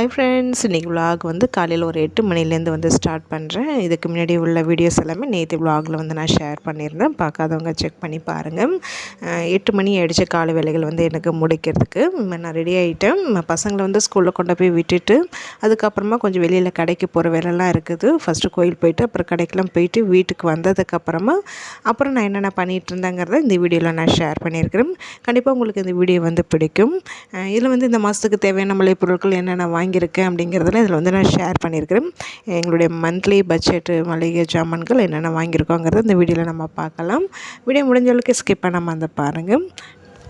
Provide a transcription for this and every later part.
Hi friends இன்றைக்கி vlog வந்து காலையில் ஒரு எட்டு மணிலேருந்து வந்து ஸ்டார்ட் பண்ணுறேன் இதுக்கு முன்னாடி உள்ள வீடியோஸ் எல்லாமே நேற்று vlogல வந்து நான் ஷேர் பண்ணியிருந்தேன். பார்க்காதவங்க செக் பண்ணி பாருங்கள் எட்டு மணி ஆயிடுச்சு காலை வேலைகள் வந்து எனக்கு முடிக்கிறதுக்கு. நான் ரெடி ஆகிட்டேன் பசங்களை வந்து ஸ்கூலில் கொண்டு போய் விட்டுட்டு அதுக்கப்புறமா கொஞ்சம் வெளியில் கடைக்கு போகிற வேலைலாம் இருக்குது. ஃபஸ்ட்டு கோயில் போயிட்டு அப்புறம் கடைக்கெல்லாம் போயிட்டு வீட்டுக்கு வந்ததுக்கப்புறமா அப்புறம் நான் என்னென்ன பண்ணிகிட்டு இருந்தேங்கிறத இந்த வீடியோவில் நான் ஷேர் பண்ணியிருக்கிறேன். கண்டிப்பாக உங்களுக்கு இந்த வீடியோ வந்து பிடிக்கும். இதில் வந்து இந்த மாதத்துக்கு தேவையான மளிகை பொருட்கள் என்னென்ன வாங்கி வாங்கியிருக்கேன் அப்படிங்கிறதுல இதில் வந்து நான் ஷேர் பண்ணியிருக்கிறேன். எங்களுடைய மந்த்லி பட்ஜெட்டு மளிகை ஜாமான்கள் என்னென்ன வாங்கியிருக்கோங்கிறத இந்த வீடியோவில் நம்ம பார்க்கலாம். வீடியோ முடிஞ்ச அளவுக்கு ஸ்கிப் பண்ணாமல் அந்த பாருங்கள்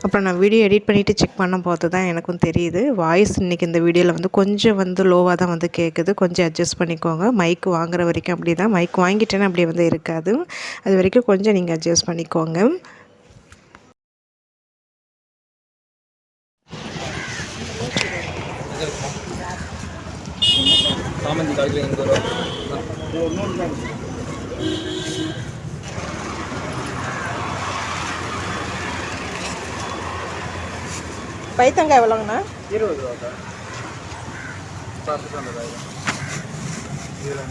அப்புறம் நான் வீடியோ எடிட் பண்ணிவிட்டு செக் பண்ண போது தான் எனக்கும் தெரியுது. வாய்ஸ் இன்றைக்கி இந்த வீடியோவில் வந்து கொஞ்சம் வந்து லோவாக தான் வந்து கேட்குது கொஞ்சம் அட்ஜஸ்ட் பண்ணிக்கோங்க. மைக் வாங்குற வரைக்கும் அப்படி தான் மைக் வாங்கிட்டேன்னா அப்படி வந்து இருக்காது. அது வரைக்கும் கொஞ்சம் நீங்கள் அட்ஜஸ்ட் பண்ணிக்கோங்க. சாமந்தி கிலோ எண்பது ரூபா பைத்தங்காய் எவ்வளோங்கண்ணா? இருபது இதில்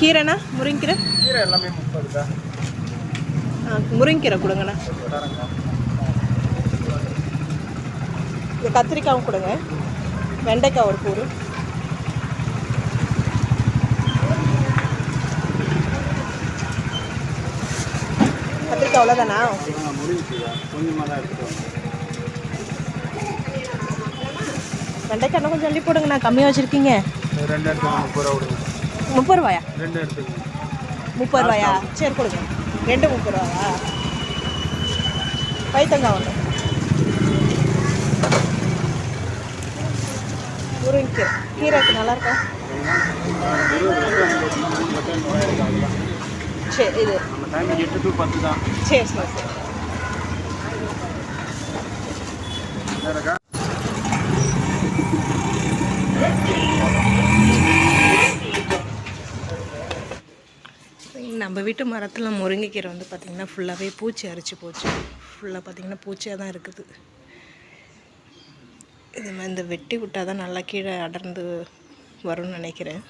கீரைண்ணா முருங்கீரை? கீரை எல்லாமே முப்பதுக்கா முருங்கீரை கொடுங்கண்ணா. இந்த கொடுங்க. வெண்டைக்காய் ஒரு கூறு. கத்திரிக்காய் அவ்வளோதானா வெண்டைக்காய் இன்னும் கொஞ்சம் அள்ளி போடுங்கண்ணா. கம்மியாக வச்சுருக்கீங்க. ரெண்டு முப்பது கொடுங்க முப்பது ரூபாயா? ரெண்டு முப்பது ரூபாயா? சரி கொடுங்க. ரெண்டு முப்பது ரூபாயா பைத்தங்காய் ஒன்று முருங்கீரை கீரைக்கு நல்லா இருக்கா? சரி இது. எட்டு டு பத்து தான் சரி சரி சரி நம்ம வீட்டு மரத்தில் முருங்கைக்கீரை வந்து பார்த்திங்கன்னா ஃபுல்லாகவே பூச்சி அரிச்சு போச்சு. ஃபுல்லாக பார்த்திங்கன்னா பூச்சியாக தான் இருக்குது. இது மாதிரி இந்த வெட்டி விட்டால் தான் நல்லா கீழே அடர்ந்து வரும்னு நினைக்கிறேன்.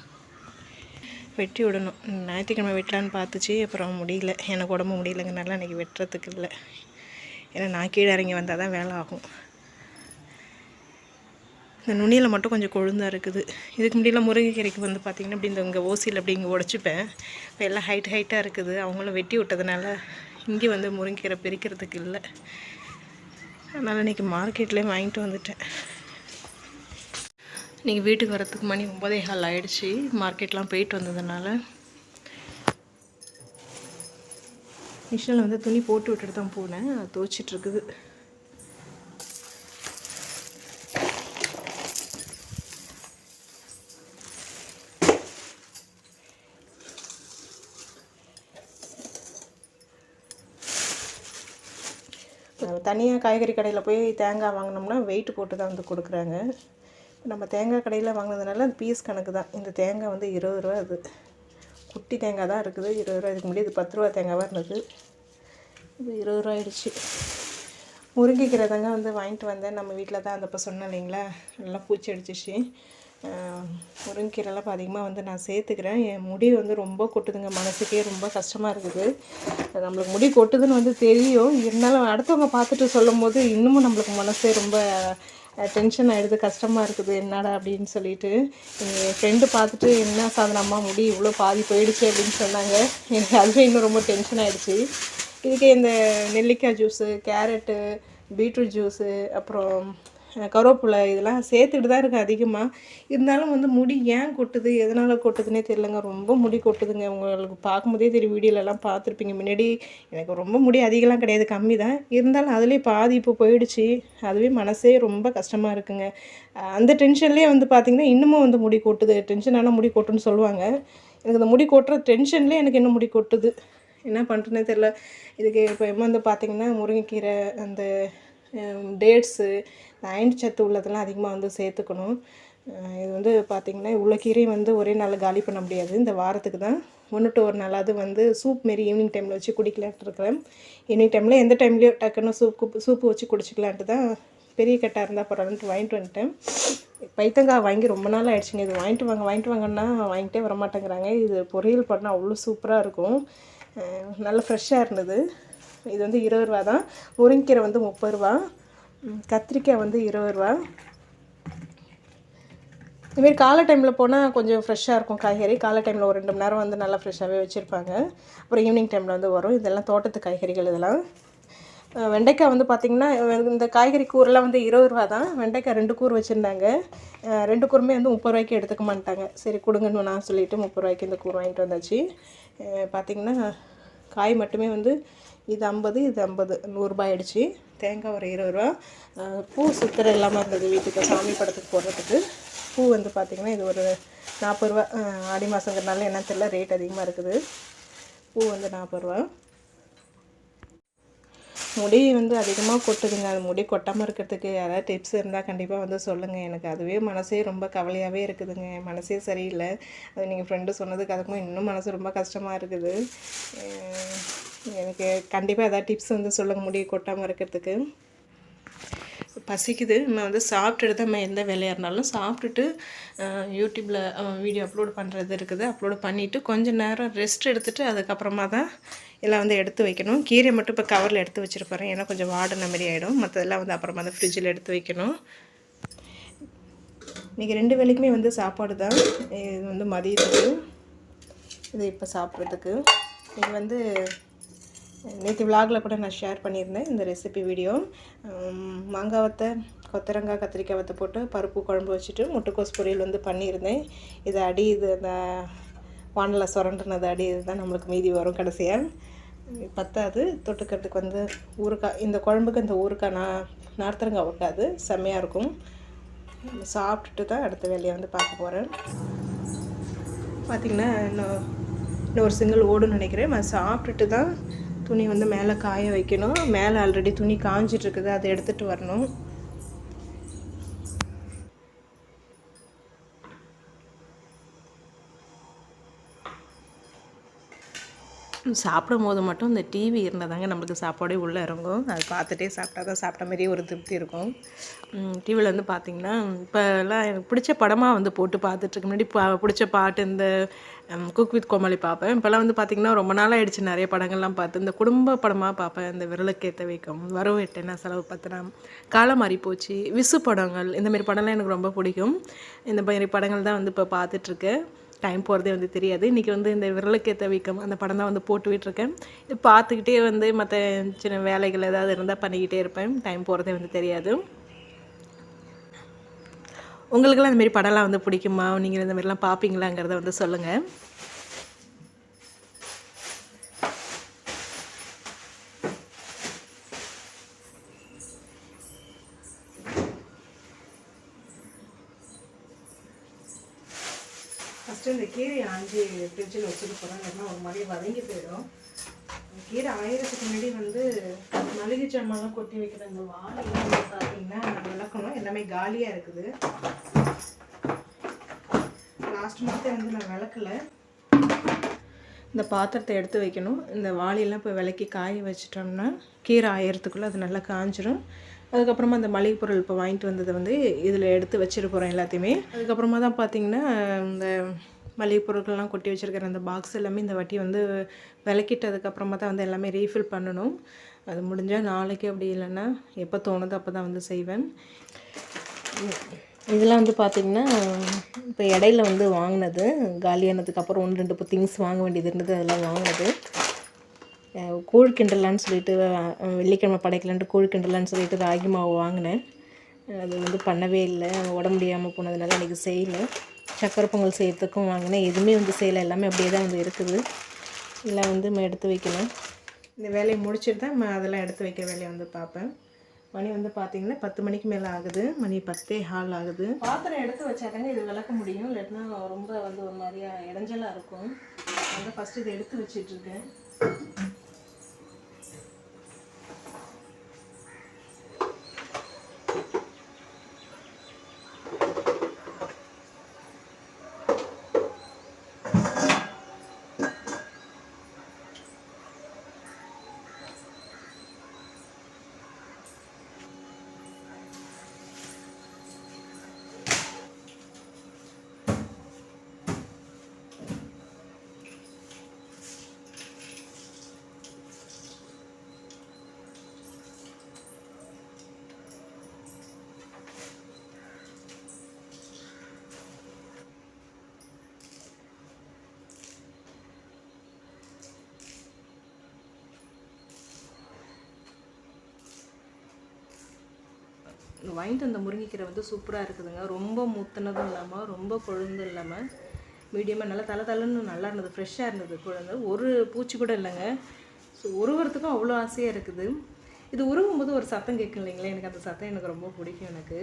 வெட்டி விடணும். ஞாயிற்றுக்கிழமை வெட்டலான்னு பார்த்துச்சு அப்புறம் முடியல. எனக்கு உடம்பு முடியலங்கிறனால அன்றைக்கி வெட்டுறதுக்கு இல்லை. ஏன்னா நான் கீழே இறங்கி வந்தால் தான் வேலை ஆகும். இந்த நுனியில் மட்டும் கொஞ்சம் கொழுந்தாக இருக்குது. இதுக்கு முன்னாடிலாம் முருங்கைக்கீரைக்கு வந்து பார்த்திங்கன்னா அப்படி இந்த இங்கே ஓசியில் அப்படி இங்கே உடச்சிப்பேன். இப்போ எல்லாம் ஹைட் ஹைட்டாக இருக்குது. அவங்களும் வெட்டி விட்டதுனால இங்கே வந்து முருங்கைக்கீரை பிரிக்கிறதுக்கு இல்லை. அதனால் இன்றைக்கி மார்க்கெட்லேயே வாங்கிட்டு வந்துட்டேன். இன்றைக்கி வீட்டுக்கு வரத்துக்கு மணி ஒம்பதே கால் ஆகிடுச்சி மார்க்கெட்லாம் போயிட்டு வந்ததுனால. மிஷினில் வந்து துணி போட்டு விட்டுட்டு தான் போனேன். அது தனியாக காய்கறி கடையில் போய் தேங்காய் வாங்கினோம்னா வெயிட் போட்டு தான் வந்து கொடுக்குறாங்க. நம்ம தேங்காய் கடையில் வாங்கினதுனால பீஸ் கணக்கு தான். இந்த தேங்காய் வந்து இருபது ரூபா அது. குட்டி தேங்காய் தான் இருக்குது. இருபது ரூபா இதுக்கு முன்னாடி இது பத்து ரூபா தேங்காவாக இருந்தது. இது இருபது ரூபா ஆயிடுச்சு. முருங்கைக்கீரை தாங்க வந்து வாங்கிட்டு வந்தேன். நம்ம வீட்டில் தான் அந்த இப்போ சொன்னேன் இல்லைங்களா? நல்லா பூச்சி அடிச்சிச்சு. ஆஹ் இப்போ அதிகமாக வந்து நான் சேர்த்துக்கிறேன். என் முடி வந்து ரொம்ப கொட்டுதுங்க. மனசுக்கே ரொம்ப கஷ்டமாக இருக்குது. நம்மளுக்கு முடி கொட்டுதுன்னு வந்து தெரியும். இருந்தாலும் அடுத்தவங்க பார்த்துட்டு சொல்லும் போது இன்னமும் நம்மளுக்கு மனசே ரொம்ப டென்ஷன் ஆகிடுது கஷ்டமாக இருக்குது. என்னடா அப்படின்னு சொல்லிட்டு. என் ஃப்ரெண்டு பார்த்துட்டு என்ன சாதனம்மா முடி இவ்வளோ பாதி போயிடுச்சு அப்படின்னு சொன்னாங்க. எனக்கு அதுவே இன்னும் ரொம்ப டென்ஷன் ஆகிடுச்சு இதுக்கு இந்த நெல்லிக்காய் ஜூஸு கேரட்டு பீட்ரூட் ஜூஸு அப்புறம் கருவேப்பிலை இதெல்லாம் சேர்த்துக்கிட்டு தான் இருக்குது அதிகமாக இருந்தாலும் வந்து முடி ஏன் கொட்டுது எதனால் கொட்டுதுன்னே தெரியலங்க. ரொம்ப முடி கொட்டுதுங்க. உங்களுக்கு பார்க்கும்போதே தெரியும். வீடியோலலாம் பார்த்துருப்பீங்க. முன்னாடி எனக்கு ரொம்ப முடி அதிகம்லாம் கிடையாது. கம்மி தான். இருந்தாலும் அதுலேயே பாதி இப்போ போயிடுச்சு. அதுவே மனசே ரொம்ப கஷ்டமாக இருக்குங்க. அந்த டென்ஷன்லேயே வந்து பார்த்திங்கன்னா இன்னமும் வந்து முடி கொட்டுது. டென்ஷனான முடி கொட்டுன்னு சொல்லுவாங்க. எனக்கு இந்த முடி கொட்டுற டென்ஷன்லேயே எனக்கு இன்னும் முடி கொட்டுது? என்ன பண்ணுறதுனே தெரில இதுக்கு இப்போ வந்து பார்த்திங்கன்னா முருங்கைக்கீரை அந்த டேட்ஸு அயன் சத்து உள்ளதெல்லாம் அதிகமாக வந்து சேர்த்துக்கணும். இது வந்து பார்த்திங்கன்னா இவ்வளோ கீரையும் வந்து ஒரே நாளில் காலி பண்ண முடியாது. இந்த வாரத்துக்கு தான். ஒன்று டு ஒரு நாளாவது வந்து சூப் மாரி ஈவினிங் டைமில் வச்சு குடிக்கலான்ட்டு இருக்கிறேன். ஈவினிங் டைமில் எந்த டைம்லேயோ டக்குன்னு சூப்பு சூப்பு வச்சு குடிச்சிக்கலான்ட்டு தான் பெரிய கட்டாக இருந்தால் பரவாயில்லன்ட்டு வாங்கிட்டு வந்துட்டேன். பைத்தங்காய் வாங்கி ரொம்ப நாள் ஆயிடுச்சுங்க. இது வாங்கிட்டு வாங்க வாங்கிட்டு வாங்கன்னா வாங்கிட்டே வர மாட்டேங்கிறாங்க இது பொரியல் பண்ணால் அவ்வளோ சூப்பராக இருக்கும். நல்லா ஃப்ரெஷ்ஷாக இருந்தது. இது வந்து இருபது ரூபா தான். முருங்கீரை வந்து முப்பது ரூபா. கத்திரிக்காய் வந்து இருபது ரூபா. இதுமாரி காலை டைமில் போனால் கொஞ்சம் ஃப்ரெஷ்ஷாக இருக்கும் காய்கறி. காலை டைமில் ஒரு ரெண்டு மணி நேரம் வந்து நல்லா ஃப்ரெஷ்ஷாகவே வச்சுருப்பாங்க. அப்புறம் ஈவினிங் டைமில் வந்து வரும். இதெல்லாம் தோட்டத்து காய்கறிகள் இதெல்லாம். வெண்டைக்காய் வந்து பார்த்திங்கன்னா இந்த காய்கறி கூரெல்லாம் வந்து இருபது ரூபா தான். வெண்டைக்காய் ரெண்டு கூறு வச்சுருந்தாங்க. ரெண்டு கூருமே வந்து முப்பது ரூபாய்க்கு எடுத்துக்க மாட்டாங்க. சரி கொடுங்கன்னு நான் சொல்லிவிட்டு முப்பது ரூபாய்க்கு இந்த கூறு வாங்கிட்டு வந்தாச்சு. பார்த்திங்கன்னா காய் மட்டுமே வந்து இது ஐம்பது இது ஐம்பது. நூறுரூபா ஆயிடுச்சு தேங்காய் ஒரு இருபது ரூபா பூ சுத்தர இல்லாமல் இருந்தது வீட்டுக்கு. சாமி படத்துக்கு போடுறதுக்கு. பூ வந்து பார்த்திங்கன்னா இது ஒரு நாற்பது ரூபா ஆடி மாதங்கிறனால என்னன்னு தெரியல. ரேட் அதிகமாக இருக்குது. பூ வந்து நாற்பது ரூபா முடி வந்து அதிகமாக கொட்டுதுங்க. அது முடி கொட்டாமல் இருக்கிறதுக்கு யாராவது டிப்ஸ் இருந்தால் கண்டிப்பாக வந்து சொல்லுங்கள் எனக்கு அதுவே மனசே ரொம்ப கவலையாகவே இருக்குதுங்க. மனசே சரியில்லை. அது நீங்கள் ஃப்ரெண்டு சொன்னதுக்கு அதுக்கும் இன்னும் மனசு ரொம்ப கஷ்டமாக இருக்குது. எனக்கு கண்டிப்பாக எதாவது டிப்ஸ் வந்து சொல்லுங்கள் முடி கொட்டாமல் இருக்கிறதுக்கு. பசிக்குது. நம்ம வந்து சாப்பிட்டுட்டு தான் நம்ம எந்த வேலையாக இருந்தாலும் சாப்பிட்டுட்டு யூடியூப்பில் வீடியோ அப்லோட் பண்ணுறது இருக்குது. அப்லோட் பண்ணிவிட்டு கொஞ்சம் நேரம் ரெஸ்ட் எடுத்துகிட்டு அதுக்கப்புறமா தான் எல்லாம் வந்து எடுத்து வைக்கணும். கீரை மட்டும் இப்போ கவரில் எடுத்து வச்சுருப்பேன் ஏன்னா கொஞ்சம் வாடின மாதிரி ஆகிடும் மற்றதெல்லாம் வந்து அப்புறமா அந்த ஃப்ரிட்ஜில் எடுத்து வைக்கணும். இன்றைக்கி ரெண்டு வேலைக்குமே வந்து சாப்பாடு தான். இது வந்து மதியத்துக்கு. இது இப்போ சாப்பிட்றதுக்கு. இது வந்து நேற்று விலாகில் கூட நான் ஷேர் பண்ணியிருந்தேன். இந்த ரெசிபி வீடியோ மாங்காவத்தை மாங்காய் வத்தை கொத்தரங்காய் கத்திரிக்காய் வத்தை போட்டு பருப்பு குழம்பு வச்சுட்டு முட்டைக்கோஸ் பொரியல் வந்து பண்ணியிருந்தேன். இது அடி இது அந்த வானில் சுரண்டுனது அடி இதுதான் நம்மளுக்கு மீதி வரும் கடைசியாக பத்தாது தொட்டுக்கிறதுக்கு வந்து ஊறுகாய் இந்த குழம்புக்கு இந்த ஊறுகாய் நான் நார்த்தரங்காய் வைக்காது செம்மையாக இருக்கும். சாப்பிட்டுட்டு தான் அடுத்த வேலையை வந்து பார்க்க போகிறேன் பார்த்திங்கன்னா இன்னும் இன்னும் ஒரு சிங்கிள் ஓடுன்னு நினைக்கிறேன். நான் சாப்பிட்டுட்டு தான் துணி வந்து மேலே காய வைக்கணும். மேலே ஆல்ரெடி துணி காஞ்சிட்ருக்குது அதை எடுத்துகிட்டு வரணும். சாப்பிடும் போது மட்டும் இந்த டிவி இருந்தாதாங்க நம்மளுக்கு சாப்பாடே உள்ளே இறங்கும். அது பார்த்துட்டே சாப்பிட்டா தான் சாப்பிட்ட மாதிரியே ஒரு திருப்தி இருக்கும். டிவியில் வந்து பார்த்திங்கன்னா இப்போல்லாம் எனக்கு பிடிச்ச படமாக வந்து போட்டு பார்த்துட்ருக்கு முன்னாடி பா பிடிச்ச பாட்டு இந்த குக் வித் கோமாளி பார்ப்பேன். இப்போல்லாம் வந்து பார்த்திங்கன்னா ரொம்ப நாள் ஆயிடுச்சு நிறைய படங்கள்லாம் பார்த்து. இந்த குடும்ப படமாக பார்ப்பேன். இந்த விரலுக்கேற்ற வைக்கம் வரவு எட்டேன்னா செலவு பத்திரம் காலம் மாறி போச்சு விசு படங்கள் இந்தமாரி படம்லாம் எனக்கு ரொம்ப பிடிக்கும். இந்த மாதிரி படங்கள் தான் வந்து இப்போ பார்த்துட்ருக்கேன் டைம் போகிறதே வந்து தெரியாது. இன்றைக்கி வந்து இந்த விரலுக்கேற்ற வீக்கம் அந்த படம் தான் வந்து போட்டுக்கிட்டுருக்கேன். இது பார்த்துக்கிட்டே வந்து மற்ற சின்ன வேலைகள் ஏதாவது இருந்தால் பண்ணிக்கிட்டே இருப்பேன். டைம் போகிறதே வந்து தெரியாது. உங்களுக்கெல்லாம் இந்தமாரி படம்லாம் வந்து பிடிக்குமா? நீங்கள் இந்த மாதிரிலாம் பார்ப்பீங்களாங்கிறத வந்து சொல்லுங்கள் ஃபஸ்ட்டு காஞ்சி ஃப்ரிட்ஜில் வச்சுட்டு போகிறோம் இல்லைன்னா ஒரு மாதிரி வதங்கி போயிடும். கீரை ஆயிரத்துக்கு முன்னாடி வந்து மளிகை சாமான்லாம் கொட்டி வைக்கிற இந்த வாழை பார்த்தீங்கன்னா விளக்கணும். எல்லாமே காலியாக இருக்குது. லாஸ்ட் மந்த்தே வந்து நான் விளக்கல. இந்த பாத்திரத்தை எடுத்து வைக்கணும். இந்த வாளியெல்லாம் போய் விளக்கி காய வச்சிட்டோம்னா கீரை ஆயிரத்துக்குள்ளே அது நல்லா காஞ்சிடும் அதுக்கப்புறமா அந்த மளிகை பொருள் இப்போ வாங்கிட்டு வந்ததை வந்து இதில் எடுத்து வச்சிட போகிறோம் எல்லாத்தையுமே. அதுக்கப்புறமா தான் பார்த்தீங்கன்னா இந்த மளிகை பொருட்கள்லாம் கொட்டி வச்சுருக்கிற அந்த பாக்ஸ் எல்லாமே இந்த வாட்டி வந்து விளக்கிட்டதுக்கப்புறமா தான் வந்து எல்லாமே ரீஃபில் பண்ணணும். அது முடிஞ்சால் நாளைக்கு அப்படி இல்லைன்னா எப்போ தோணுதோ அப்போ தான் வந்து செய்வேன். இதெல்லாம் வந்து பார்த்திங்கன்னா இப்போ இடையில வந்து வாங்கினது. காலியானதுக்கப்புறம் ஒன்று ரெண்டு இப்போ திங்ஸ் வாங்க வேண்டியது இருந்தது அதெல்லாம் வாங்கினது. கூழ் கிண்டலான்னு சொல்லிட்டு வெள்ளிக்கிழமை படைக்கலான்ட்டு கூழ் கிண்டலான்னு சொல்லிட்டு ராகி மாவு வாங்கினேன். அது வந்து பண்ணவே இல்லை. உடம்பு முடியாமல் போனதுனால எனக்கு செய்யலை. சக்கரை பொங்கல் செய்யறதுக்கும் வாங்கினேன். எதுவுமே வந்து செய்யலை. எல்லாமே அப்படியே தான் வந்து இருக்குது. எல்லாம் வந்து நம்ம எடுத்து வைக்கணும். இந்த வேலையை முடிச்சுட்டு தான் நம்ம அதெல்லாம் எடுத்து வைக்கிற வேலையை வந்து பார்ப்பேன். மணி வந்து பார்த்தீங்கன்னா பத்து மணிக்கு மேலே ஆகுது. மணி பத்தே ஹால் ஆகுது. பாத்திரம் எடுத்து வச்சாதாங்க இது விளக்க முடியும். இல்லைன்னா ரொம்ப வந்து ஒரு மாதிரியாக இடைஞ்சலாக இருக்கும். அதான் ஃபஸ்ட்டு இதை எடுத்து வச்சிட்ருக்கேன் வாங்கிட்டு வந்த முருங்கைக்கீரை வந்து சூப்பராக இருக்குதுங்க. ரொம்ப முத்துனதும் இல்லாமல் ரொம்ப கொழுந்தும் இல்லாமல் மீடியமாக நல்லா தலை தலைன்னு நல்லா இருந்தது ஃப்ரெஷ்ஷாக இருந்தது குழந்தை. ஒரு பூச்சி கூட இல்லைங்க. ஸோ உருவறதுக்கும் அவ்வளோ ஆசையாக இருக்குது. இது உருவும் போது ஒரு சத்தம் கேட்கும் இல்லைங்களா? எனக்கு அந்த சத்தம் எனக்கு ரொம்ப பிடிக்கும் எனக்கு.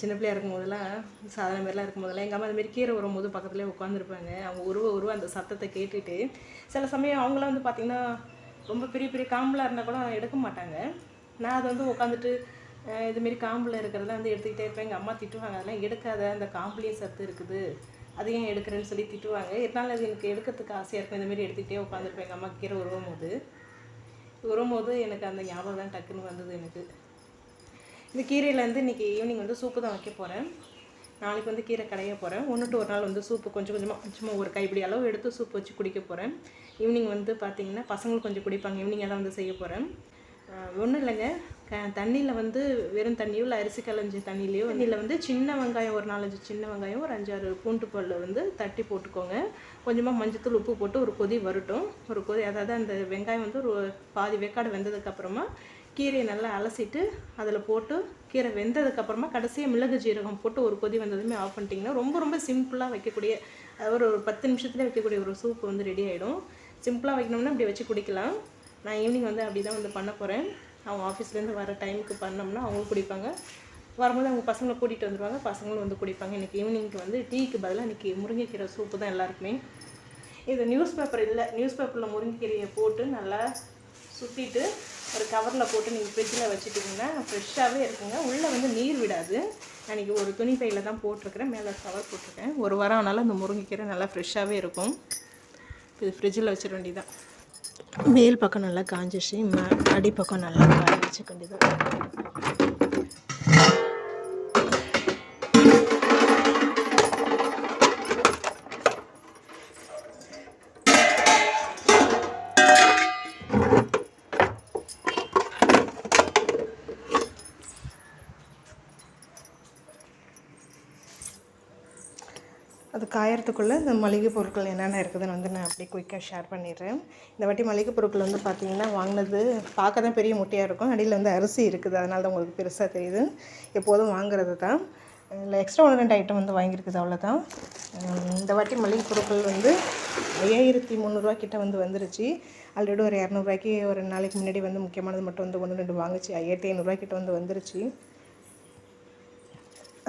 சின்ன பிள்ளையா இருக்கும் போதெல்லாம் சாதாரண மாதிரிலாம் இருக்கும் போதெல்லாம் எங்கள் அம்மா அதுமாரி கீரை வரும்போது பக்கத்துலேயே உட்காந்துருப்பாங்க அவங்க உருவ உருவ அந்த சத்தத்தை கேட்டுட்டு சில சமயம் அவங்களாம் வந்து பார்த்திங்கன்னா ரொம்ப பெரிய பெரிய காம்பலாக இருந்தால் கூட எடுக்க மாட்டாங்க. நான் அதை வந்து உட்காந்துட்டு இதுமாரி காம்பில் இருக்கிறதெல்லாம் வந்து எடுத்துக்கிட்டே இருப்பேன். எங்கள் அம்மா திட்டுவாங்க அதெல்லாம் எடுக்காத அந்த காம்புலேயும் சத்து இருக்குது. அது ஏன் எடுக்கிறேன்னு சொல்லி திட்டுவாங்க. இருந்தாலும் அது எனக்கு எடுக்கிறதுக்கு ஆசையாக இருக்கும். இந்தமாரி எடுத்துக்கிட்டே உட்காந்துருப்பேன். எங்கள் அம்மா கீரை உருவும் போது. வரும்போது எனக்கு அந்த ஞாபகம் தான் டக்குன்னு வந்தது எனக்கு. இந்த கீரையிலேருந்து இன்றைக்கி ஈவினிங் வந்து சூப்பு தான் வைக்க போகிறேன் நாளைக்கு வந்து கீரை கடைய போகிறேன் ஒன்று ஒரு நாள் வந்து சூப்பு கொஞ்சம் கொஞ்சமாக கொஞ்சமாக ஒரு கைப்பிடி அளவு எடுத்து சூப் வச்சு குடிக்க போகிறேன் ஈவினிங் வந்து பார்த்திங்கன்னா பசங்களும் கொஞ்சம் குடிப்பாங்க. ஈவினிங்காக தான் வந்து செய்ய போகிறேன் ஒன்றும் இல்லைங்க. க தண்ணியில் வந்து வெறும் தண்ணியோ இல்லை அரிசி கலைஞ்சி தண்ணியிலையோ தண்ணியில் வந்து சின்ன வெங்காயம் ஒரு நாலஞ்சு சின்ன வெங்காயம் ஒரு அஞ்சாறு பூண்டு பல்ல வந்து தட்டி போட்டுக்கோங்க. கொஞ்சமாக மஞ்சத்தூள் உப்பு போட்டு ஒரு கொதி வரட்டும். ஒரு கொதி அதாவது அந்த வெங்காயம் வந்து ஒரு பாதி வெக்காடு வெந்ததுக்கப்புறமா கீரையை நல்லா அலசிட்டு அதில் போட்டு கீரை வெந்ததுக்கப்புறமா கடைசியாக மிளகு ஜீரகம் போட்டு ஒரு கொதி வந்ததுமே ஆஃப் பண்ணிட்டிங்கன்னா ரொம்ப ரொம்ப சிம்பிளாக வைக்கக்கூடிய ஒரு ஒரு பத்து நிமிஷத்துல வைக்கக்கூடிய ஒரு சூப் வந்து ரெடி ஆகிடும் சிம்பிளாக வைக்கணும்னா இப்படி வச்சு குடிக்கலாம். நான் ஈவினிங் வந்து அப்படி தான் வந்து பண்ண போகிறேன் அவங்க ஆஃபீஸ்லேருந்து வர டைமுக்கு பண்ணோம்னா அவங்களும் குடிப்பாங்க. வரும்போது அவங்க பசங்களை கூட்டிகிட்டு வந்துடுவாங்க பசங்களும் வந்து குடிப்பாங்க. இன்றைக்கி ஈவினிங்க்கு வந்து டீக்கு பதிலாக இன்றைக்கி முருங்கைக்கீரை சூப்பு தான் எல்லாருக்குமே. இது நியூஸ் பேப்பர் இல்லை. நியூஸ் பேப்பரில் முருங்கைக்கீரையை போட்டு நல்லா சுற்றிட்டு ஒரு கவரில் போட்டு நீங்கள் ஃப்ரிட்ஜில் வச்சுட்டிங்கன்னா ஃப்ரெஷ்ஷாகவே இருக்குங்க. உள்ளே வந்து நீர் விடாது. அன்றைக்கி ஒரு துணி பையில் தான் போட்டிருக்கிறேன். மேலே கவர் போட்டிருக்கேன். ஒரு வாரம் ஆனாலும் அந்த முருங்கைக்கீரை நல்லா ஃப்ரெஷ்ஷாகவே இருக்கும். இது ஃப்ரிட்ஜில் வச்சிட வேண்டியதான் மேல் பக்கம் நல்லா காஞ்சிச்சு ம- அடிப்பக்கம் நல்லா காய வச்சுக்க நேரத்துக்குள்ளே இந்த மளிகை பொருட்கள் என்னென்ன இருக்குதுன்னு வந்து நான் அப்படியே குயிக்காக ஷேர் பண்ணிடுறேன். இந்த வாட்டி மளிகை பொருட்கள் வந்து பார்த்திங்கன்னா வாங்கினது பார்க்க தான் பெரிய முட்டையாக இருக்கும். அடியில் வந்து அரிசி இருக்குது. அதனால தான் உங்களுக்கு பெருசாக தெரியுது. எப்போதும் வாங்குறது தான். இல்லை எக்ஸ்ட்ரா ஒன்று ரெண்டு ஐட்டம் வந்து வாங்கியிருக்குது. அவ்வளோதான் இந்த வாட்டி மளிகை பொருட்கள் வந்து ஐயாயிரத்தி முந்நூறுரூவா கிட்ட வந்து வந்துருச்சு. ஆல்ரெடி ஒரு இரநூறுவாய்க்கு ஒரு நாளைக்கு முன்னாடி வந்து முக்கியமானது மட்டும் வந்து ஒன்று ரெண்டு வாங்குச்சு. ஐயாயிரத்தி ஐநூறுரூவா கிட்ட வந்து வந்துருச்சு.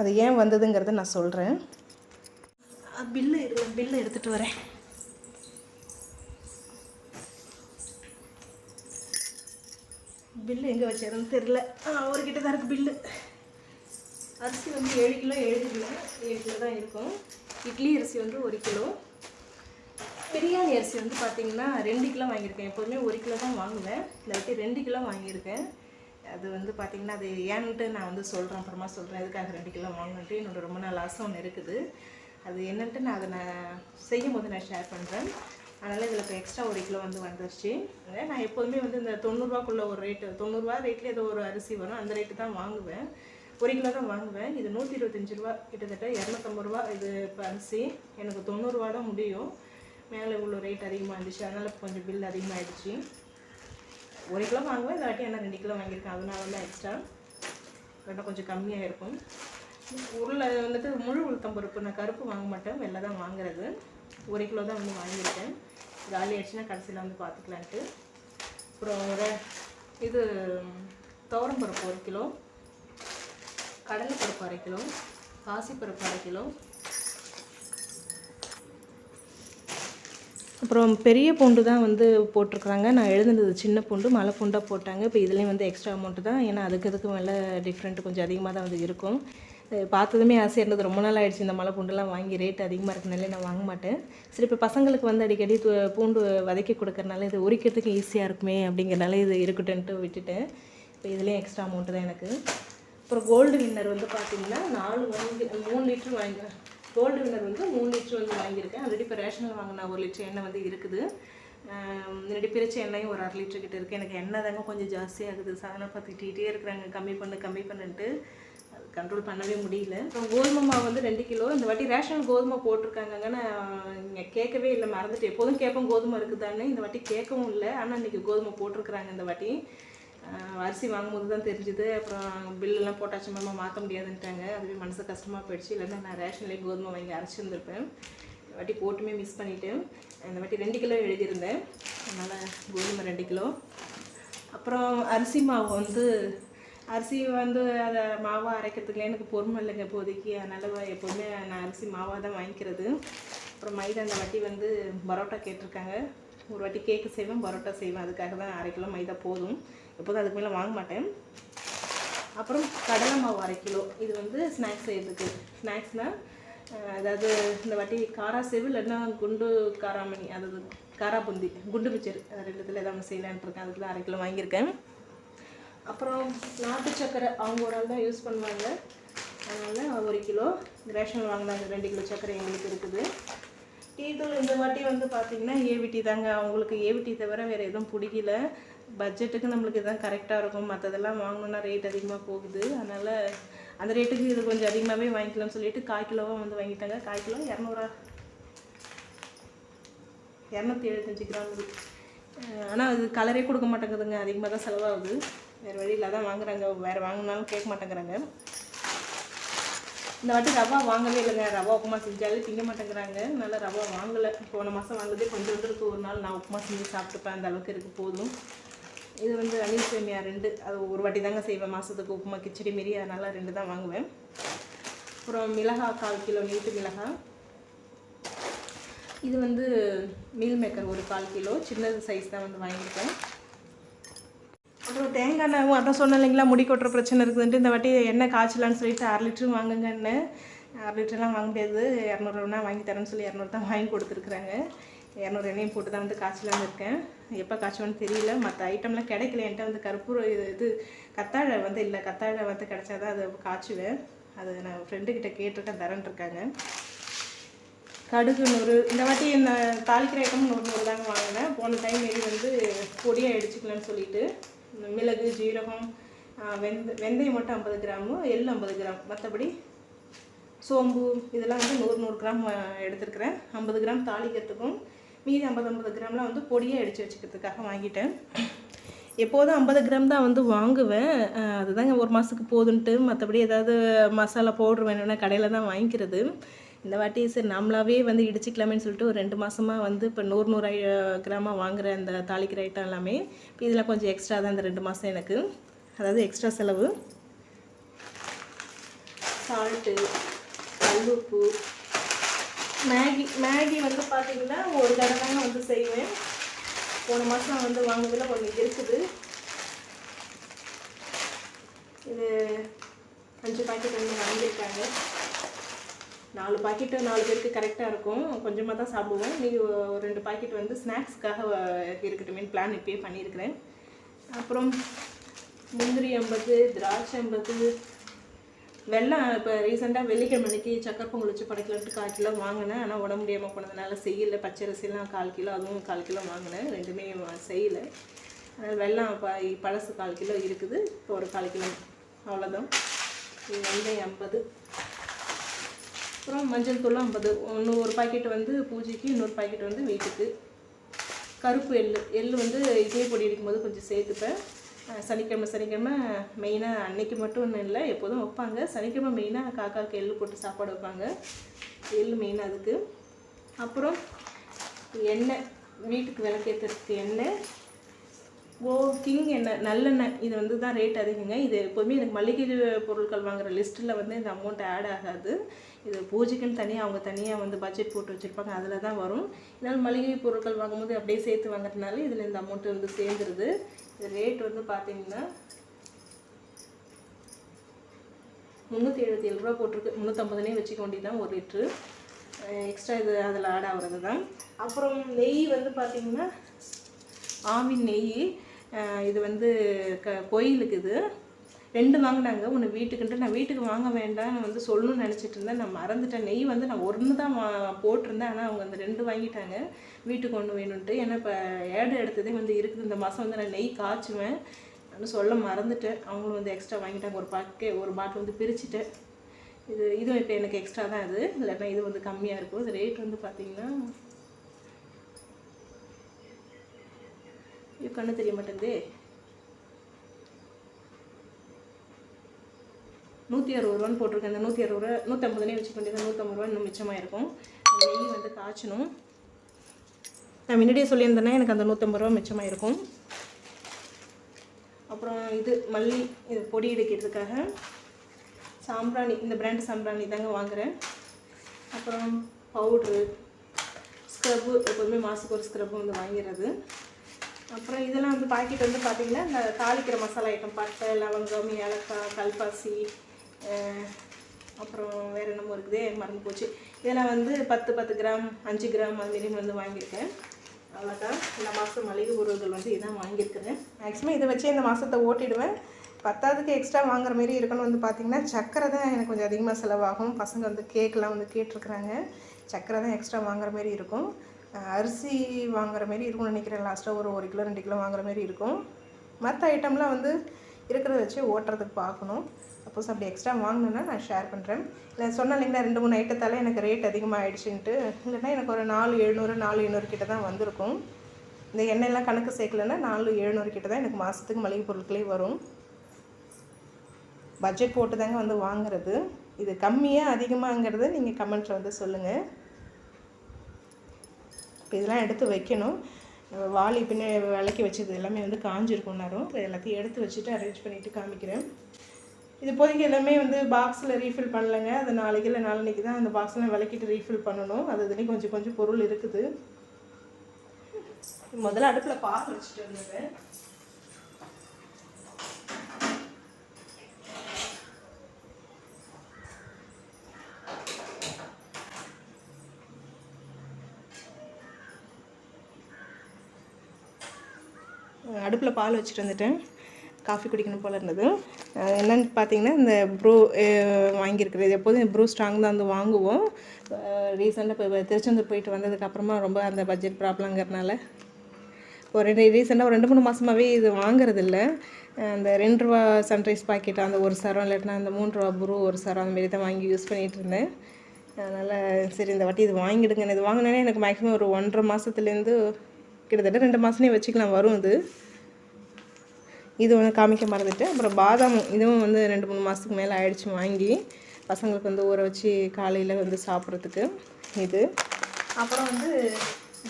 அது ஏன் வந்ததுங்கிறத நான் சொல்கிறேன் பில்லு பில்லு எடுத்துகிட்டு வரேன். பில்லு எங்கே வச்சேன்னு தெரில ஆ அவர்கிட்ட தான் இருக்குது பில்லு அரிசி வந்து ஏழு கிலோ எழுதிக்கலாம் ஏழு கிலோ தான் இருக்கும். இட்லி அரிசி வந்து ஒரு கிலோ. பிரியாணி அரிசி வந்து பார்த்திங்கன்னா ரெண்டு கிலோ வாங்கியிருக்கேன். எப்போதுமே ஒரு கிலோ தான் வாங்குவேன். இல்லாட்டி ரெண்டு கிலோ வாங்கியிருக்கேன். அது வந்து பார்த்திங்கன்னா அது ஏன்ட்டு நான் வந்து சொல்கிறேன் அப்புறமா சொல்கிறேன் எதுக்காக ரெண்டு கிலோ வாங்கணுன்ட்டு? என்னோட ரொம்ப நாள் ஆசை ஒன்று இருக்குது. அது என்னன்ட்டு நான் அதை நான் செய்யும் போது நான் ஷேர் பண்ணுறேன் அதனால் இதில் இப்போ எக்ஸ்ட்ரா ஒரு கிலோ வந்து வந்துருச்சு. நான் எப்போதுமே வந்து இந்த தொண்ணூறுரூவாக்குள்ளே ஒரு ரேட்டு தொண்ணூறுரூவா ரேட்டில் ஏதோ ஒரு அரிசி வரும் அந்த ரேட்டு தான் வாங்குவேன். ஒரு கிலோ தான் வாங்குவேன். இது நூற்றி இருபத்தஞ்சி ரூபா கிட்டத்தட்ட இரநூத்தம்பது ரூபா இது இப்போ அரிசி. எனக்கு தொண்ணூறுரூவா தான் முடியும். மேலே இவ்வளோ ரேட் அதிகமாக இருந்துச்சு அதனால் கொஞ்சம் பில் அதிகமாகிடுச்சு ஒரு கிலோ வாங்குவேன் இல்லாட்டி என்ன ரெண்டு கிலோ வாங்கியிருக்கேன். அதனால தான் எக்ஸ்ட்ரா ரெண்டும் கொஞ்சம் கம்மியாக இருக்கும். உருளை வந்துட்டு முழு உளுத்தம் பருப்பு. நான் கருப்பு வாங்க மாட்டேன். வெள்ளை தான் வாங்குறது. ஒரு கிலோ தான் வந்து வாங்கியிருக்கேன். காலி ஆயிடுச்சுன்னா கடைசியில் வந்து பார்த்துக்கலான்ட்டு. அப்புறம் ஒரு இது துவரம் பருப்பு ஒரு கிலோ. கடலைப்பருப்பு அரை கிலோ. பாசிப்பருப்பு அரை கிலோ. அப்புறம் பெரிய பூண்டு தான் வந்து போட்டிருக்குறாங்க. நான் எழுதுனது சின்ன பூண்டு மலை பூண்டாக போட்டாங்க. இப்போ இதுலேயும் வந்து எக்ஸ்ட்ரா அமௌண்ட்டு தான். ஏன்னா அதுக்கு அதுக்கு மேலே டிஃப்ரெண்ட் கொஞ்சம் அதிகமாக தான் வந்து இருக்கும். பார்த்ததுமே ஆசையாக இருந்தது. ரொம்ப நாள் ஆயிடுச்சு இந்த மலை பூண்டுலாம் வாங்கி ரேட் அதிகமாக இருக்கனால நான் வாங்க மாட்டேன். சரி இப்போ பசங்களுக்கு வந்து அடிக்கடி பூண்டு வதக்கி கொடுக்கறனால இது உரிக்கிறதுக்கு ஈஸியாக இருக்குமே அப்படிங்கிறனால இது இருக்கட்டும்ன்ட்டு விட்டுட்டேன். இப்போ இதுலேயும் எக்ஸ்ட்ரா அமௌண்ட்டு தான் எனக்கு. அப்புறம் கோல்டு வின்னர் வந்து பார்த்தீங்கன்னா நாலு வாங்கி மூணு லிட்ரு வாங்கி கோல்டு வின்னர் வந்து மூணு லிட்ரு வந்து வாங்கியிருக்கேன். ஆல்ரெடி இப்போ ரேஷனில் வாங்கின ஒரு லிட்டர் எண்ணெய் வந்து இருக்குது. ரெண்டு பிரிச்ச எண்ணெயும் ஒரு அரை லிட்டர் கிட்ட இருக்குது எனக்கு எண்ணெய் தாங்க கொஞ்சம் ஜாஸ்தியாகுது. சாதனை பார்த்துக்கிட்டே இருக்கிறாங்க. கம்மி பண்ணு கம்மி பண்ணுன்ட்டு. கண்ட்ரோல் பண்ணவே முடியல. கோதுமை மாவு வந்து ரெண்டு கிலோ. இந்த வாட்டி ரேஷன் கோதுமை போட்டிருக்காங்கன்னு இங்கே கேட்கவே இல்லை மறந்துட்டு எப்போதும் கேட்பேன் கோதுமை இருக்குதான்னு. இந்த வாட்டி கேட்கவும் இல்லை. ஆனால் இன்றைக்கி கோதுமை போட்டிருக்கிறாங்க இந்த வாட்டி. அரிசி வாங்கும்போது தான் தெரிஞ்சுது. அப்புறம் பில்லெல்லாம் போட்டாச்சு மாமா மாற்ற முடியாதுன்ட்டாங்க. அதுவே மனசு கஷ்டமாக போயிடுச்சு. இல்லைன்னா நான் ரேஷன்லேயே கோதுமை வாங்கி அரைச்சிருந்துருப்பேன் இந்த வாட்டி போட்டுமே மிஸ் பண்ணிவிட்டேன் இந்த வாட்டி ரெண்டு கிலோ எழுதியிருந்தேன். அதனால் கோதுமை ரெண்டு கிலோ. அப்புறம் அரிசி மாவு வந்து அரிசி வந்து அதை மாவாக அரைக்கிறதுக்குலாம் எனக்கு பொறுமை இல்லைங்க இப்போதைக்கு. அதனால் எப்போதுமே நான் அரிசி மாவாக தான் வாங்கிக்கிறது. அப்புறம் மைதா அந்த வாட்டி வந்து பரோட்டா கேட்டிருக்காங்க. ஒரு வாட்டி கேக்கு செய்வேன் பரோட்டா செய்வேன். அதுக்காக தான் அரை கிலோ மைதா போதும். எப்போதும் அதுக்கு மேலே வாங்க மாட்டேன். அப்புறம் கடலை மாவு அரை கிலோ. இது வந்து ஸ்நாக்ஸ் செய்கிறதுக்கு ஸ்நாக்ஸ்னால் அதாவது இந்த வாட்டி காரா சேவு இல்லைன்னா குண்டு காராமணி அதாவது காரா புந்தி குண்டு மிச்சர். அது ரெண்டுத்தில் ஏதாவது ஒன்று செய்யலான்ட்டு இருக்கேன். அரை கிலோ வாங்கியிருக்கேன். அப்புறம் நாட்டு சக்கரை அவங்க ஒரு ஆள் தான் யூஸ் பண்ணுவாங்க. அதனால் ஒரு கிலோ ரேஷன் வாங்கினாங்க. ரெண்டு கிலோ சக்கரை எங்களுக்கு இருக்குது. டீ தூள் இந்த வாட்டி வந்து பார்த்திங்கன்னா ஏவிட்டி தாங்க. அவங்களுக்கு ஏவிட்டி தவிர வேறு எதுவும் பிடிக்கல. பட்ஜெட்டுக்கு நம்மளுக்கு இதுதான் கரெக்டாக இருக்கும். மற்றதெல்லாம் வாங்கணுன்னா ரேட் அதிகமாக போகுது. அதனால் அந்த ரேட்டுக்கு இது கொஞ்சம் அதிகமாகவே வாங்கிக்கலாம்னு சொல்லிட்டு கால் கிலோவாக வந்து வாங்கிட்டாங்க. கால் கிலோ இரநூறா. இரநூத்தி எழுபத்தஞ்சி கிராம். ஆனால் அது கலரே கொடுக்க மாட்டேங்குதுங்க. அதிகமாக தான் செலவாகுது. வேறு வழியில் தான் வாங்குறாங்க. வேறு வாங்கினாலும் கேட்க மாட்டேங்கிறாங்க. இந்த வாட்டி ரவா வாங்கவே இல்லைங்க. ரவா உப்புமா செஞ்சாலே திங்க மாட்டேங்கிறாங்க. நல்லா ரவா வாங்கலை. போன மாதம் வாங்குதே கொஞ்சம் வந்துருக்கு. ஒரு நாள் நான் உப்புமா செஞ்சு சாப்பிட்டுப்பேன். அந்த அளவுக்கு இருக்குது போதும். இது வந்து அணில் சேமியா ரெண்டு. அது ஒரு வாட்டி தாங்க செய்வேன். மாதத்துக்கு உப்புமா கிச்சடி மாரி. அதனால் ரெண்டு தான் வாங்குவேன். அப்புறம் மிளகா கால் கிலோ நீட்டு மிளகா. இது வந்து மீல் மேக்கர் ஒரு கால் கிலோ. சின்னது சைஸ் தான் வந்து வாங்கியிருக்கேன். அப்புறம் தேங்காய் எண்ணெய் அதான் சொன்னேன் இல்லைங்களா முடி கொட்டுற பிரச்சனை இருக்குதுன்ட்டு இந்த வாட்டி எண்ணெய் காய்ச்சலான்னு சொல்லிட்டு அரை லிட்டரும் வாங்குங்க எண்ணெய் அரை லிட்டர்லாம் வாங்க முடியாது. இரநூறுவா வாங்கி தரேன்னு சொல்லி இரநூறு தான் வாங்கி கொடுத்துருக்குறாங்க. இரநூறு எண்ணெயும் போட்டு தான் வந்து காய்ச்சலான்னு இருக்கேன். எப்போ காய்ச்சுவேன்னு தெரியல. மற்ற ஐட்டம்லாம் கிடைக்கல. என்கிட்ட வந்து கற்பூரம் இது இது கத்தாழை வந்து இல்லை. கத்தாழை வந்து கிடச்சாதான் அதை காய்ச்சுவேன். அது நான் ஃப்ரெண்டுக்கிட்ட கேட்டிருக்கேன் தரேன்ட்டு இருக்காங்க. கடுகு நூறு. இந்த வாட்டி இந்த தாளிக்கிற ஐட்டம் நூறு நூறு தாங்க வாங்கினேன். போன டைம் இது வந்து பொடியாக அடிச்சுக்கலான்னு சொல்லிட்டு. மிளகு ஜீரகம் வெந்த வெந்தயம் மட்டும் ஐம்பது கிராமு எள் ஐம்பது கிராம். மற்றபடி சோம்பு இதெல்லாம் வந்து நூறு நூறு கிராம் எடுத்துருக்கிறேன். ஐம்பது கிராம் தாளிக்கிறதுக்கும் மீதி ஐம்பது ஐம்பது கிராம்லாம் வந்து பொடியாக அடித்து வச்சுக்கிறதுக்காக வாங்கிட்டேன். எப்போதும் ஐம்பது கிராம் தான் வந்து வாங்குவேன். அதுதாங்க ஒரு மாதத்துக்கு போதுன்ட்டு மற்றபடி ஏதாவது மசாலா பவுட்ரு வேணும்னா கடையில் தான் வாங்கிக்கிறது. இந்த வாட்டி சரி நம்மளாவே வந்து இடிச்சிக்கலாமேன்னு சொல்லிட்டு ஒரு ரெண்டு மாதமாக வந்து இப்போ நூறு நூறு ஐ- வாங்குகிற அந்த தாளிக்கிற ஐட்டம் எல்லாமே இப்போ இதில் கொஞ்சம் எக்ஸ்ட்ரா தான் இந்த ரெண்டு மாதம் எனக்கு. அதாவது எக்ஸ்ட்ரா செலவு. சால்ட்டு கல்லுப்பு. மேகி மேகி வந்து பார்த்திங்கன்னா ஒரு தடவை தாங்க வந்து செய்வேன். போன மாதம் வந்து வாங்குனதுல ஒன்று இருக்குது. இது அஞ்சு பாக்கெட் வந்து வாங்கியிருக்காங்க. நாலு பாக்கெட்டு நாலு பேருக்கு கரெக்டாக இருக்கும். கொஞ்சமாக தான் சாப்பிடுவோம். இன்றைக்கி ஒரு ரெண்டு பாக்கெட் வந்து ஸ்நாக்ஸ்க்காக இருக்கட்டுமேனு பிளான் இப்போயே பண்ணியிருக்கிறேன் அப்புறம் முந்திரி ஐம்பது திராட்சை ஐம்பது வெள்ளம் இப்போ ரீசெண்டாக வெள்ளிக்கிழமை அன்னைக்கு சக்கரை பொங்கல் வச்சு படைக்கலான்ட்டு கால் கிலோ வாங்கினேன். ஆனால் உடம்பு முடியாமல் போனதுனால செய்யலை. பச்சரிசிலாம் கால் கிலோ அதுவும் கால் கிலோ வாங்கினேன். ரெண்டுமே செய்யலை. அதனால் வெள்ளம் ப பழசு கால் கிலோ இருக்குது. இப்போ ஒரு கால் கிலோ. அவ்வளோதான் வெள்ளை ஐம்பது அப்புறம் மஞ்சள் தூள் ஐம்பது. ஒன்று ஒரு பாக்கெட் வந்து பூஜைக்கு இன்னொரு பாக்கெட் வந்து வீட்டுக்கு. கருப்பு எள் எள் வந்து இதே பொடி அடிக்கும்போது கொஞ்சம் சேர்த்துப்பேன். சனிக்கிழமை சனிக்கிழமை மெயினாக அன்னைக்கு மட்டும் ஒன்றும் இல்லை. எப்போதும் வைப்பாங்க. சனிக்கிழமை மெயினாக காக்காவுக்கு எள் போட்டு சாப்பாடு வைப்பாங்க. எள் மெயின் அதுக்கு. அப்புறம் எண்ணெய். வீட்டுக்கு விளக்கேற்றுறதுக்கு எண்ணெய். ஓ கிங் எண்ணெய் நல்லெண்ணெய். இது வந்து தான் ரேட் அதிகங்க. இது எப்போதுமே எனக்கு மளிகை பொருட்கள் வாங்குகிற லிஸ்ட்டில் வந்து இந்த அமௌண்ட் ஆட் ஆகாது. இது பூஜைக்குன்னு தனியாக அவங்க தனியாக வந்து பட்ஜெட் போட்டு வச்சுருப்பாங்க. அதில் தான் வரும். இதனால் மளிகை பொருட்கள் வாங்கும்போது அப்படியே சேர்த்து வாங்குறதுனால இதில் இந்த அமௌண்ட் வந்து சேர்ந்துருது. இது ரேட் வந்து பார்த்தீங்கன்னா முந்நூற்றி எழுபத்தி ஏழு ரூபா போட்டிருக்கு. முந்நூற்றம்பதுனே வச்சுக்க வேண்டியதான் ஒரு லிட்ரு எக்ஸ்ட்ரா இது அதில் ஆட் ஆகுறது தான் அப்புறம் நெய் வந்து பார்த்திங்கன்னா ஆவின் நெய். இது வந்து க கோயிலுக்கு இது. ரெண்டு வாங்கினாங்க. ஒன்று வீட்டுக்குன்ட்டு. நான் வீட்டுக்கு வாங்க வேண்டாம்னு வந்து சொல்லணும்னு நினச்சிட்டு இருந்தேன். நான் மறந்துட்டேன். நெய் வந்து நான் ஒன்று தான் வா போட்டிருந்தேன். ஆனால் அவங்க அந்த ரெண்டு வாங்கிட்டாங்க. வீட்டுக்கு ஒன்று வேணும்ன்ட்டு. ஏன்னா இப்போ ஏடு எடுத்ததே வந்து இருக்குது. இந்த மாதம் வந்து நான் நெய் காய்ச்சுவேன். நான் சொல்ல மறந்துட்டேன். அவங்களும் வந்து எக்ஸ்ட்ரா வாங்கிட்டாங்க. ஒரு பாக்கெட் ஒரு பாட்டில் வந்து பிரிச்சுட்டேன் இது இதுவும் இப்போ எனக்கு எக்ஸ்ட்ரா தான் இது. இல்லைன்னா இது வந்து கம்மியாக இருக்கும். இது ரேட் வந்து பார்த்திங்கன்னா ஐயோ கண்ணு தெரிய மாட்டேங்குது. நூற்றி அறுபது ரூபான்னு போட்டிருக்கேன். இந்த நூற்றி அறுபது ரூபா நூற்றம்பதுனே வச்சுக்கொண்டு நூற்றம்பது ரூபா இன்னும் மிச்சமாக இருக்கும் நெய் வந்து காய்ச்சணும். நான் முன்னாடியே சொல்லியிருந்தேன்னா எனக்கு அந்த நூற்றம்பது ரூபா மிச்சமாக இருக்கும் அப்புறம் இது மல்லி இது பொடி எடுக்கிறதுக்காக சாம்பிராணி இந்த பிராண்ட் சாம்பிராணி தாங்க வாங்குகிறேன் அப்புறம் பவுட்ரு ஸ்க்ரப்பு எப்போதுமே மாதத்துக்கு ஒரு ஸ்க்ரப்பு வந்து வாங்கிறது அப்புறம் இதெல்லாம் வந்து பாக்கெட் வந்து பார்த்திங்கன்னா இந்த தாளிக்கிற மசாலா ஐட்டம் பட்டை லவங்கம் ஏலக்காய் கல்பாசி அப்புறம் வேறு என்னமோ இருக்குது மறந்து போச்சு. இதெல்லாம் வந்து பத்து பத்து கிராம் அஞ்சு கிராம் அதுமாரி வந்து வாங்கியிருக்கேன். அவ்வளோதான் இந்த மாதம் மளிகை பொருள்கள் வந்து இதான் வாங்கியிருக்கிறேன். மேக்ஸிமம் இதை வச்சே இந்த மாதத்தை ஓட்டிடுவேன். பத்தாவதுக்கு எக்ஸ்ட்ரா வாங்குற மாரி இருக்கணும் வந்து பார்த்திங்கன்னா சக்கரை தான் எனக்கு கொஞ்சம் அதிகமாக செலவாகும். பசங்க வந்து கேக்கெலாம் வந்து கேட்டிருக்கிறாங்க. சக்கரை தான் எக்ஸ்ட்ரா வாங்குற மாரி இருக்கும். அரிசி வாங்குற மாரி இருக்கும்னு நினைக்கிறேன். லாஸ்ட்டாக ஒரு ஒரு கிலோ ரெண்டு கிலோ வாங்குற மாரி இருக்கும். மற்ற ஐட்டம்லாம் வந்து இருக்கிறத வச்சு ஓட்டுறதுக்கு பார்க்கணும். சப்போஸ் அப்படி எக்ஸ்ட்ரா வாங்கணுன்னா நான் ஷேர் பண்ணுறேன் இல்லை சொன்னேன் இல்லைங்களா ரெண்டு மூணு ஐட்டத்தால் எனக்கு ரேட் அதிகமாக ஆயிடுச்சுன்ட்டு இல்லைன்னா எனக்கு ஒரு நாலு எழுநூறு நாலு எழுநூறு கிட்ட தான் வந்திருக்கும். இந்த எண்ணெயெல்லாம் கணக்கு சேர்க்கலன்னா நாலு எழுநூறு கிட்ட தான் எனக்கு மாதத்துக்கு மளிகை பொருட்களே வரும். பட்ஜெட் போட்டு தாங்க வந்து வாங்குறது. இது கம்மியாக அதிகமாங்கிறத நீங்கள் கமெண்ட்டில் வந்து சொல்லுங்கள் இப்போ இதெல்லாம் எடுத்து வைக்கணும். வாளி பின்ன விளக்கி வச்சது எல்லாமே வந்து காஞ்சிருக்கும் நேரம் இப்போ எல்லாத்தையும் எடுத்து வச்சுட்டு அரேஞ்ச் பண்ணிவிட்டு காமிக்கிறேன். இது இப்போதைக்கு எல்லாமே வந்து பாக்ஸில் ரீஃபில் பண்ணலைங்க. அது நாளைக்கு இல்லை நாளைக்கு தான் அந்த பாக்ஸ்லாம் விளக்கிட்டு ரீஃபில் பண்ணணும். அது இதுலேயும் கொஞ்சம் கொஞ்சம் பொருள் இருக்குது. முதல்ல அடுப்பில் பால் வச்சுட்டு இருந்தேன் அடுப்பில் பால் வச்சுட்டு வந்துட்டேன். காஃபி குடிக்கணும் போல் இருந்தது. என்னென்னு என்னன்னு பார்த்தீங்கன்னா இந்த ப்ரூ வாங்கியிருக்கிறது. எப்போதும் ப்ரூ ஸ்ட்ராங் தான் வந்து வாங்குவோம். ரீசெண்டாக இப்போ திருச்செந்தூர் போயிட்டு வந்ததுக்கப்புறமா ரொம்ப அந்த பட்ஜெட் ப்ராப்ளங்கிறதுனால ஒரு ரெண்டு ரீசெண்டாக ஒரு ரெண்டு மூணு மாதமாகவே இது வாங்குறதில்ல. அந்த ரெண்டு ரூபா சன்ரைஸ் பாக்கெட் அந்த ஒரு சரம் இல்லாட்டினா அந்த மூணு ரூபா ப்ரூ ஒரு சரம் அந்த மாரி தான் வாங்கி யூஸ் பண்ணிகிட்டு இருந்தேன். அதனால் சரி இந்த வாட்டி இது வாங்கிடுங்க இது வாங்கினேன்னா எனக்கு மேக்ஸிமம் ஒரு ஒன்றரை மாதத்துலேருந்து கிட்டத்தட்ட ரெண்டு மாதமே வச்சுக்கலாம் வரும் இது. இது ஒன்று காமிக்க மறந்துட்டு அப்புறம் பாதாமும் இதுவும் வந்து ரெண்டு மூணு மாதத்துக்கு மேலே ஆயிடுச்சு வாங்கி. பசங்களுக்கு வந்து ஊற வச்சு காலையில் வந்து சாப்பிட்றதுக்கு இது. அப்புறம் வந்து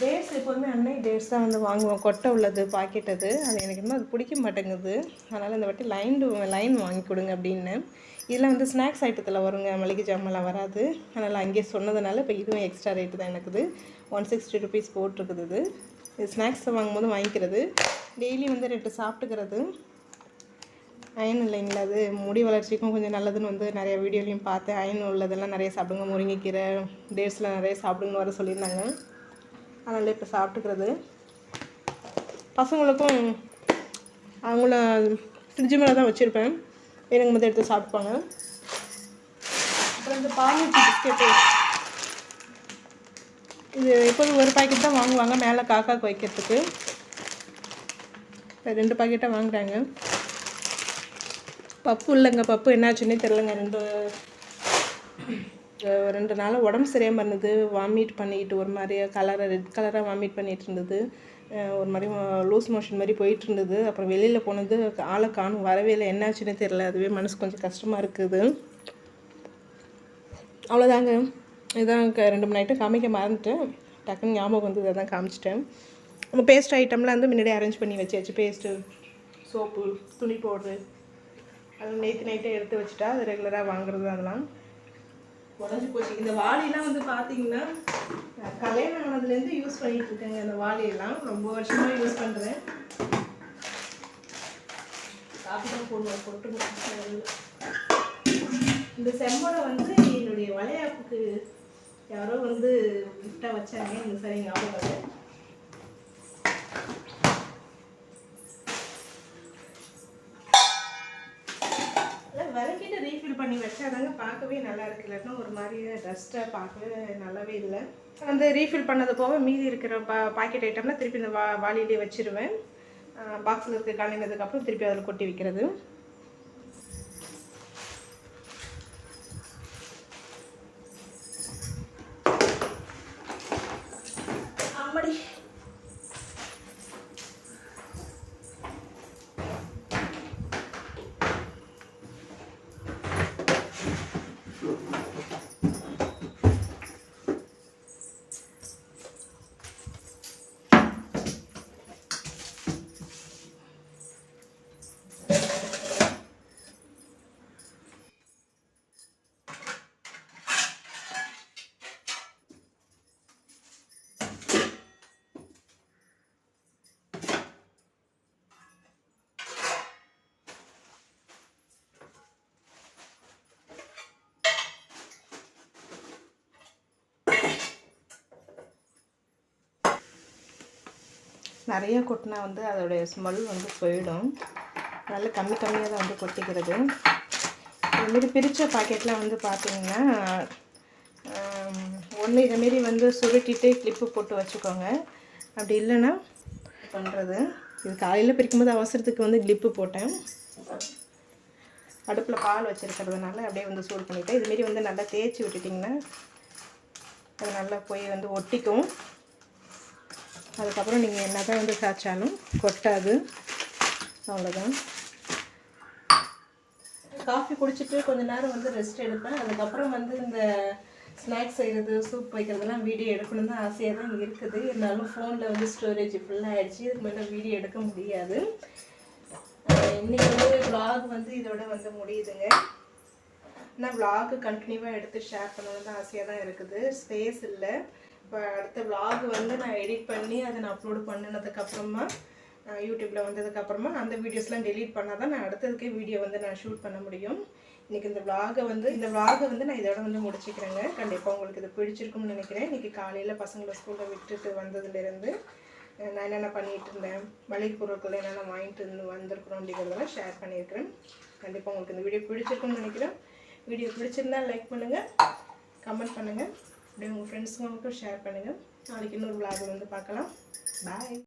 டேட்ஸ் எப்போதுமே அன்னை டேட்ஸ் தான் வந்து வாங்குவோம். கொட்டை உள்ளது பாக்கெட் அது. அது எனக்கு இன்னும் அது பிடிக்க மாட்டேங்குது. அதனால் இந்த வாட்டி லைன் லைன் வாங்கி கொடுங்க அப்படின்னு. இதில் வந்து ஸ்நாக்ஸ் ஐட்டத்தில் வருங்க. மளிகை ஜாமெல்லாம் வராது. அதனால் அங்கேயே சொன்னதுனால இப்போ இதுவும் எக்ஸ்ட்ரா ரேட்டு தான் எனக்குது. ஒன் சிக்ஸ்டி ருபீஸ் போட்டிருக்குது இது. ஸ்நாக்ஸ் வாங்கும்போது வாங்கிக்கிறது. டெய்லி வந்து ரெண்டு சாப்பிட்டுக்கிறது. அயன் இல்லைங்களா அது? முடி வளர்ச்சிக்கும் கொஞ்சம் நல்லதுன்னு வந்து நிறைய வீடியோலையும் பார்த்தேன். அயன் உள்ளதெல்லாம் நிறைய சாப்பிடுங்க. முருங்கைக்கீரை டேட்ஸில் நிறைய சாப்பிடுங்கன்னு வர சொல்லியிருந்தாங்க. அதனால் இப்போ சாப்பிட்டுக்கிறது. பசங்களுக்கும் அவங்கள ஃப்ரிட்ஜு மேலே தான் வச்சுருப்பேன். எனக்கு மட்டும் எடுத்து சாப்பிட்பாங்க அப்புறம் இந்த பார்லிச்சி பிஸ்கெட்டு இது எப்போதும் ஒரு பாக்கெட் தான் வாங்குவாங்க. மேலே காக்காக்கு வைக்கிறதுக்கு ரெண்டு பாக்கெட்டாக வாங்குறாங்க. பப்பு இல்லைங்க பப்பு. என்னாச்சுன்னே தெரிலங்க ரெண்டு ரெண்டு நாளாக உடம்பு சரியாக இருந்தது. வாமிட் பண்ணிக்கிட்டு ஒரு மாதிரி கலராக ரெட் கலராக வாமிட் பண்ணிகிட்டு இருந்தது. ஒரு மாதிரி லூஸ் மோஷன் மாதிரி போயிட்டு இருந்தது. அப்புறம் வெளியில் போனது ஆளை காணும் வரவே இல்லை. என்னாச்சுன்னே தெரில அதுவே மனசு கொஞ்சம் கஷ்டமாக இருக்குது. அவ்வளோதாங்க இதான் க- ரெண்டு மூணு ஐட்டம் காமிக்க மறந்துட்டேன். டக்குன்னு ஞாபகம் வந்து இதை தான் காமிச்சிட்டேன். நம்ம பேஸ்ட் ஐட்டம்லாம் வந்து முன்னாடியே அரேஞ்ச் பண்ணி வச்சாச்சு. பேஸ்ட்டு சோப்பு துணி பவுட்ரு அது நேற்று நைட்டே எடுத்து வச்சுட்டா அது ரெகுலராக வாங்குறது அதெல்லாம். உடஞ்சி போச்சு. இந்த வாளிலாம் வந்து பார்த்தீங்கன்னா கல்யாணம் ஆனதுலேருந்து யூஸ் பண்ணிகிட்டு இருக்கேங்க இந்த வாளியெல்லாம். ரொம்ப வருஷமாக யூஸ் பண்ணுறேன் காப்பி தான் போடுவேன் கொட்டு இந்த செம்மடை வந்து என்னுடைய வளையாப்புக்கு யாரோ வந்து கிஃப்டாக வச்சாங்க. எனக்கு சரி ஞாபகம் இல்லை. அதான் ரீஃபில் பண்ணி வச்சாதாங்க பார்க்கவே நல்லா இருக்குல்லன்னா ஒரு மாதிரியே டஸ்ட்டாக பார்க்கவே நல்லாவே இல்லை. அந்த ரீஃபில் பண்ணது போக மீதி இருக்கிற பா பாக்கெட் ஐட்டம்லாம் திருப்பி இந்த வா வாளியிலே வச்சிருவேன். பாக்ஸில் இருக்க காலினதுக்கப்புறம் திருப்பி அதில் கொட்டி வைக்கிறது. நிறைய கொட்டினா வந்து அதோடைய ஸ்மெல் வந்து போயிடும். அதனால் கம்மி கம்மியாக தான் வந்து கொட்டிக்கிறது. இதுமாரி பிரித்த பாக்கெட்லாம் வந்து பார்த்திங்கன்னா ஒன்று இதுமாரி வந்து சுருட்டிட்டு கிளிப்பு போட்டு வச்சுக்கோங்க. அப்படி இல்லைன்னா பண்ணுறது இது காலையில் பிரிக்கும்போது அவசரத்துக்கு வந்து கிளிப்பு போட்டேன். அடுப்பில் பால் வச்சுருக்கிறதுனால அப்படியே வந்து சூடு பண்ணிவிட்டேன் இதுமாரி வந்து நல்லா தேய்ச்சி விட்டுட்டிங்கன்னா அது நல்லா போய் வந்து ஒட்டிக்கும். அதுக்கப்புறம் நீங்கள் என்ன தான் வந்து காய்ச்சாலும் கொட்டாது. அவ்வளோதான் காஃபி குடிச்சிட்டு கொஞ்ச நேரம் வந்து ரெஸ்ட் எடுப்பேன். அதுக்கப்புறம் வந்து இந்த ஸ்நாக்ஸ் செய்கிறது சூப் வைக்கிறதெல்லாம் வீடியோ எடுக்கணும்னு தான் ஆசையாக தான் இருக்குது. இருந்தாலும் ஃபோனில் வந்து ஸ்டோரேஜ் ஃபுல்லாக ஆகிடுச்சு இதுக்கு மேலே வீடியோ எடுக்க முடியாது. இன்றைக்கி இன்னைக்கு வந்து vlog வந்து இதோட வந்து முடியுதுங்க. நான் vlog கண்டினியூவாக எடுத்து ஷேர் பண்ணணும்னு தான் ஆசையாக தான் இருக்குது. ஸ்பேஸ் இல்லை. இப்போ அடுத்த vlog வந்து நான் எடிட் பண்ணி அதை நான் அப்லோட் பண்ணினதுக்கப்புறமா யூடியூப்பில் வந்ததுக்கப்புறமா அந்த வீடியோஸ்லாம் டெலீட் பண்ணால் தான் நான் அடுத்ததுக்கே வீடியோ வந்து நான் ஷூட் பண்ண முடியும். இன்றைக்கி இந்த vlog-அ வந்து இந்த vlog-அ வந்து நான் இதோட வந்து முடிச்சுக்கிறேங்க. கண்டிப்பாக உங்களுக்கு இது பிடிச்சிருக்கும்னு நினைக்கிறேன். இன்றைக்கி காலையில் பசங்களை ஸ்கூலில் விட்டுட்டு வந்ததுலேருந்து நான் என்னென்ன பண்ணிகிட்டு இருந்தேன் மளிகை பொருட்கள் என்னென்ன வாங்கிட்டு இருந்து வந்திருக்கிறோம் அப்படிங்கிறதெல்லாம் ஷேர் பண்ணியிருக்கிறேன். கண்டிப்பாக உங்களுக்கு இந்த வீடியோ பிடிச்சிருக்கும்னு நினைக்கிறேன். வீடியோ பிடிச்சிருந்தா லைக் பண்ணுங்கள் கமெண்ட் பண்ணுங்கள் அப்படியே உங்கள் ஃப்ரெண்ட்ஸுங்களுக்கும் ஷேர் பண்ணுங்கள் நாளைக்கு இன்னொரு விளாக் வந்து பார்க்கலாம். பாய்